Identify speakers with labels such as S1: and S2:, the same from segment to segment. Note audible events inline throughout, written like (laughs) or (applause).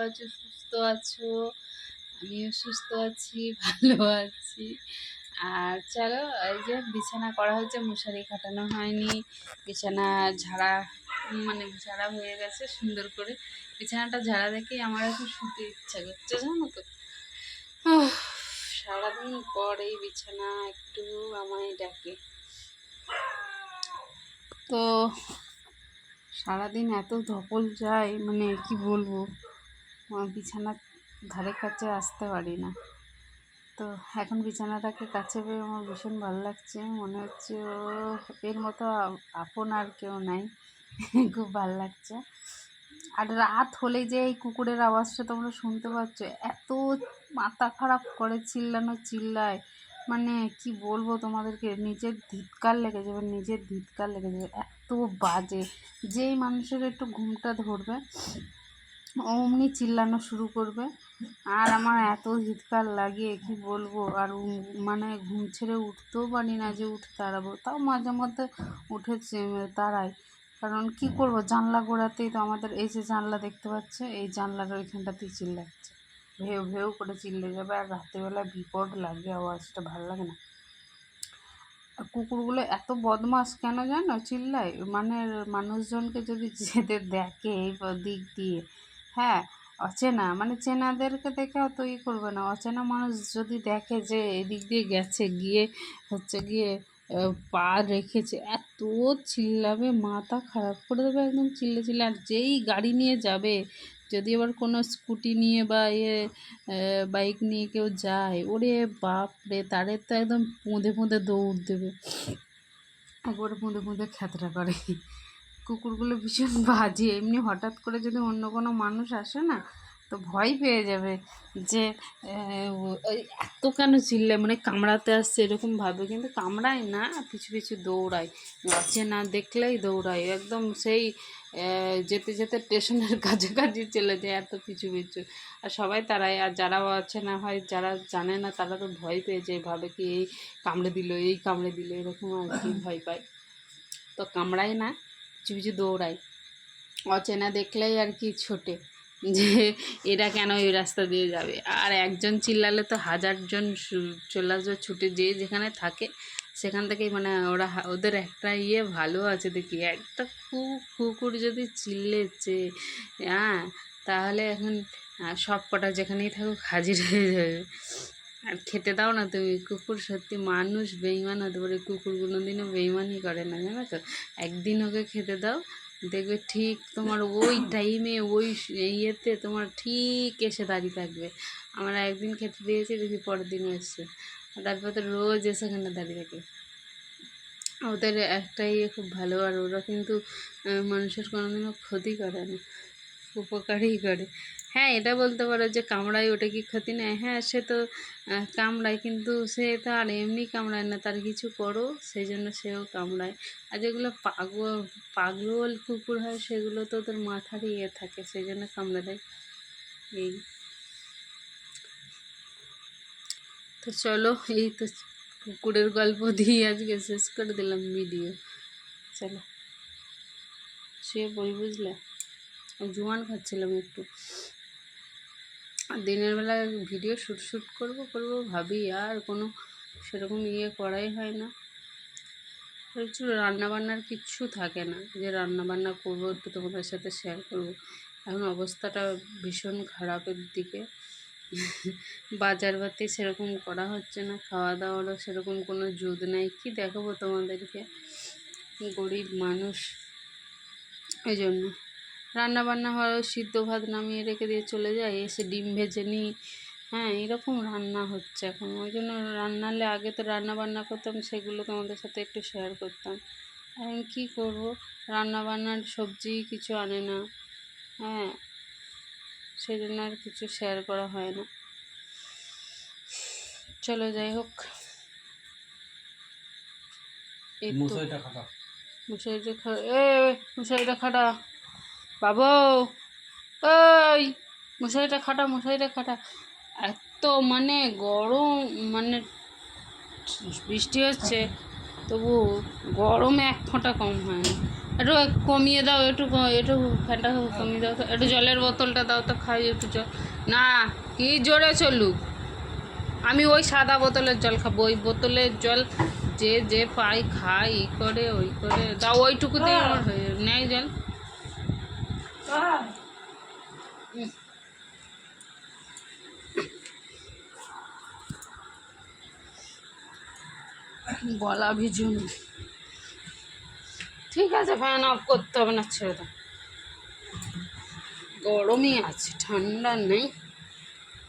S1: আছো, সুস্থ আছো। আমিও সুস্থ আছি, (laughs) ভালো আছি। আর চলো, এই যে বিছানা করা হয়েছে, মশারি খাটানো হয়নি। বিছানা ঝাড়া মানে ঝাড়া হয়ে গেছে সুন্দর করে। বিছানাটা ঝাড়া দেখেই আমার এখন শুতে ইচ্ছা করছে, জানো তো। সারাদিন পর এই বিছানা একটু আমায় ডাকে। তো সারাদিন এত ধকল যায় মানে কি বলব? বিছানার ধারে কাছে আসতে পারি না তো এখন বিছানাটাকে কাছে পেয়ে আমার ভীষণ ভালো লাগছে। মনে হচ্ছে ও এর মতো আপন আর কেউ নাই। (laughs) খুব ভালো লাগছে। আর রাত হলে যে এই কুকুরের আওয়াজটা তোমরা শুনতে পাচ্ছ, এত মাথা খারাপ করে চিল্লানো চিল্লায়। মানে কি বলব তোমাদেরকে, নিজের ধিৎকার লেগে যাবে নিজের ধিৎকার লেগে যাবে এত বাজে, যেই মানুষের একটু ঘুমটা ধরবে অমনি চিল্লানো শুরু করবে। আর আমার এত হিতকার লাগে, কি বলব? আর মানে ঘুম ছেড়ে উঠতেও পারি না যে উঠে দাঁড়াবো। তাও মাঝে মধ্যে উঠে দাঁড়াই। কারণ কি করব? জানলা গোড়াতেই তো আমাদের এই যে জানলা দেখতে পাচ্ছে, এই জানলার ওইখানটাতেই চিল্লাচ্ছে। ভেউ ভেউ করে চিল্লে যাবে। আর রাত্রিবেলা বিপদ লাগে, আওয়াজটা ভালো লাগে না। আর কুকুরগুলো এত বদমাস কেন জানো? চিল্লায়। মানে মানুষজনকে যদি যেতে দেখে এই দিক দিয়ে হ্যাঁ অচেনা। মানে চেনাদেরকে দেখে অত ই করবে না। অচেনা মানুষ যদি দেখে যে এদিক দিয়ে গেছে, গিয়ে হচ্ছে গিয়ে পা রেখেছে, এত চিল্লাবে, মাথা খারাপ করে দেবে একদম চিল্লে চিল্লে। আর যেই গাড়ি নিয়ে যাবে, যদি আবার কোনো স্কুটি নিয়ে বা ইয়ে বাইক নিয়ে কেউ যায়, ওরে বাপ রে তারে তো একদম পুঁদে পুঁদে দৌড় দেবে। একবারে পুঁদে পুঁদে খ্যাতরা করে। কুকুরগুলো ভীষণ বাজে। এমনি হঠাৎ করে যদি অন্য কোনো মানুষ আসে না, তো ভয় পেয়ে যাবে যে এত কেন চিল্লে মানে কামড়াতে আসছে এরকমভাবে কিন্তু কামড়ায় না, পিছু পিছু দৌড়ায়। আছে না দেখলেই দৌড়ায়। একদম সেই যেতে যেতে স্টেশনের কাছাকাছি চলে যায় এত পিছু পিছু। আর সবাই তারাই, আর যারা আছে না হয়, যারা জানে না, তারা তো ভয় পেয়ে যায় ভাবে কি এই কামড়ে দিল, এই কামড়ে দিল, এরকম আর কি ভয় পায়। তো কামড়ায় না। পিছু পিছু দৌড়ায়। অচেনা দেখলেই আর কি ছোটে যে এরা কেন এই রাস্তা দিয়ে যাবে? আর একজন চিল্লালে তো হাজারজন চলে আসবে ছুটে যে যেখানে থাকে সেখান থেকেই মানে ওরা ওদের একটা ইয়ে ভালো আছে দেখি। একটা কুকুর যদি চিল্লেছে হ্যাঁ তাহলে এখন সব কটা যেখানেই থাকুক হাজির হয়ে যাবে। আর খেতে দাও না তুমি, কুকুর সত্যি মানুষ বেইমান হতে পারে। কুকুর কোনোদিনও বেইমানই করে না, জানো তো? একদিন ওকে খেতে দাও, দেখবে ঠিক তোমার ওই টাইমে ওই ইয়েতে তোমার ঠিক এসে দাঁড়িয়ে থাকবে। আমরা একদিন খেতে দিয়েছি, দেখি পরের দিন এসছে। তারপর তো রোজ এসে এখানে দাঁড়িয়ে থাকে। ওদের একটা ইয়ে খুব ভালো, আর ওরা কিন্তু মানুষের কোনোদিনও ক্ষতি করে না, উপকারই করে। হ্যাঁ এটা বলতে পারো যে কামড়ায় ওটা কি ক্ষতি নেয় হ্যাঁ সে তো কামড়ায়, কিন্তু সে তো আর এমনি কামড়ায় না, তার কিছু করো সেই জন্য সেও কামড়ায়। আর যেগুলো পাগল পাগল কুকুর হয়, সেগুলো তো তোর মাথার ইয়ে থাকে সেই জন্য কামড়া দেয়। এই। তো চলো, এই তো কুকুরের গল্প দিয়ে আজকে শেষ করে দিলাম ভিডিও। চলো। শুয়ে বই বুঝলে? জোয়ান খাচ্ছিলাম একটু। দিনের বেলা ভিডিও শ্যুট শ্যুট করব করব, ভাবি আর কোনো সেরকম ইয়ে করাই হয় না। কিছু রান্নাবান্নার কিচ্ছু থাকে না। যে রান্নাবান্না করব, একটু তোমাদের সাথে শেয়ার করব। এখন অবস্থাটা ভীষণ খারাপের দিকে। বাজার বাতি সেরকম করা হচ্ছে না খাওয়া দাওয়ারও সেরকম কোনো জুদ নাই। কি দেখাবো তোমাদেরকে? গরিব মানুষ। এই জন্য। রান্না বান্না হয় সিদ্ধ ভাত নামিয়ে রেখে দিয়ে চলে যায় এসে ডিম ভেজে নিই। হ্যাঁ এরকম রান্না হচ্ছে এখন। ওই জন্য রান্নালে আগে তো রান্না বান্না করতাম সেগুলো তোমাদের সাথে একটু শেয়ার করতাম। এখন কী করব? রান্না বান্নার সবজি কিছু আনে না। হ্যাঁ সেই জন্য আর কিছু শেয়ার করা হয় না। চলো যাই হোক। এই তো।
S2: মশারিটা খাটা।
S1: খা এ মশারিটা খাটা। বাবু। ওই মশারিটা খাটা মশারিটা খাটা। এত মানে গরম মানে বৃষ্টি হচ্ছে তবু গরমে এক ফোঁটা কম হয় না। একটু কমিয়ে দাও একটু একটু ফ্যানটা কমিয়ে দাও। একটু জলের বোতলটা দাও তো খাই একটু জল। না কি জোরে চলুক। আমি ওই সাদা বোতলের জল খাব ওই বোতলের জল যে যে পাই খাই ই করে ওই করে। দাও ওইটুকুতেই আমার হয়ে নেয় জল। গলা ভিজুন। ঠিক আছে ফ্যান অফ করতে হবে না, ছেড়ে দাও। গরমই আছে, ঠান্ডা নেই।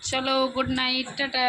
S1: চলো গুড নাইট টাটা।